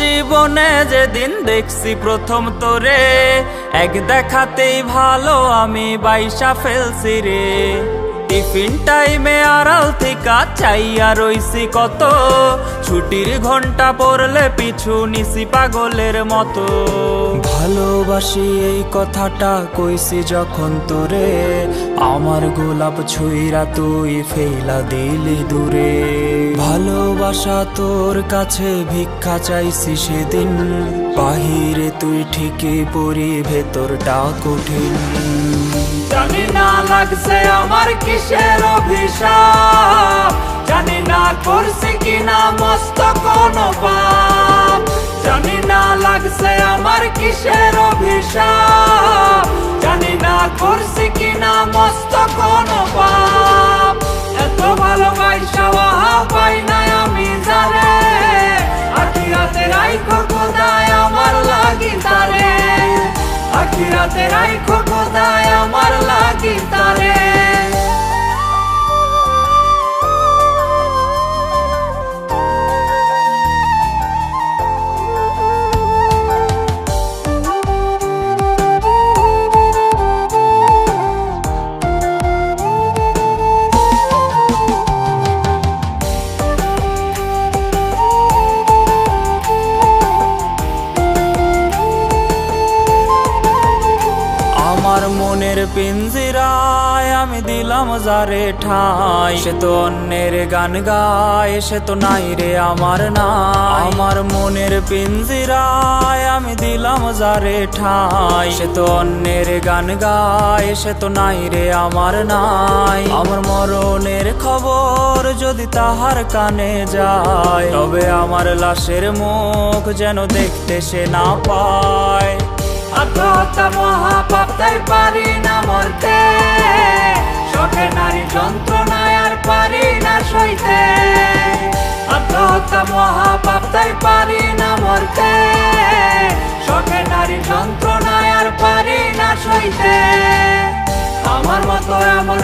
জীবনে যেদিন দেখছি প্রথম তোরে এক দেখাতেই ভালো আমি বাইশা ফেলছি রে। টিফিন টাইমে আড়াল থেকে চাইয়া রইছি কত? ছুটির ঘণ্টা পড়লে পিছু নিছি পাগলের মতো। ভালোবাসি এই কথাটা কইছি যখন তোরে। আমার গোলাপ ছুঁইরা তুই ফেলা দিলি দূরে। ভালোবাসা তোর কাছে ভিক্ষা চাইছি সেদিন। বাহিরে তুই ঠিকই পরি ভেতরটা কঠিন। জানি না লাগছে আমার কিসের অভিশাপ। জানি না করছি কিনা মস্ত কোনো পাপ। জানি না লাগছে আমার কিসের অভিশাপ। আখিরাতে রাইখো খোদায় আমার লাগি তারে? আমার মনের পিঞ্জিরায় আমি দিলাম যারে ঠাই। সে তো অন্যের গান গায়, সে তো নাই রে আমার না আমার মনের পিঞ্জিরায় আমি দিলাম যারে ঠাই। সে তো অন্যের গান গায়, সে তো নাই রে আমার নাই। আমার মরণের খবর যদি তাহার কানে যায়, তবে আমার লাশের মুখ যেন দেখতে সে না পায়। আত্মহত্যা মহাপাপ তাই পারি না মরতে। শখে নারী যন্ত্রণায় আর পারি না সইতে। আত্মহত্যা মহাপাপ তাই পারি না মরতে। শখে নারী যন্ত্রণায় আর পারি না সইতে। আমার মতো এমন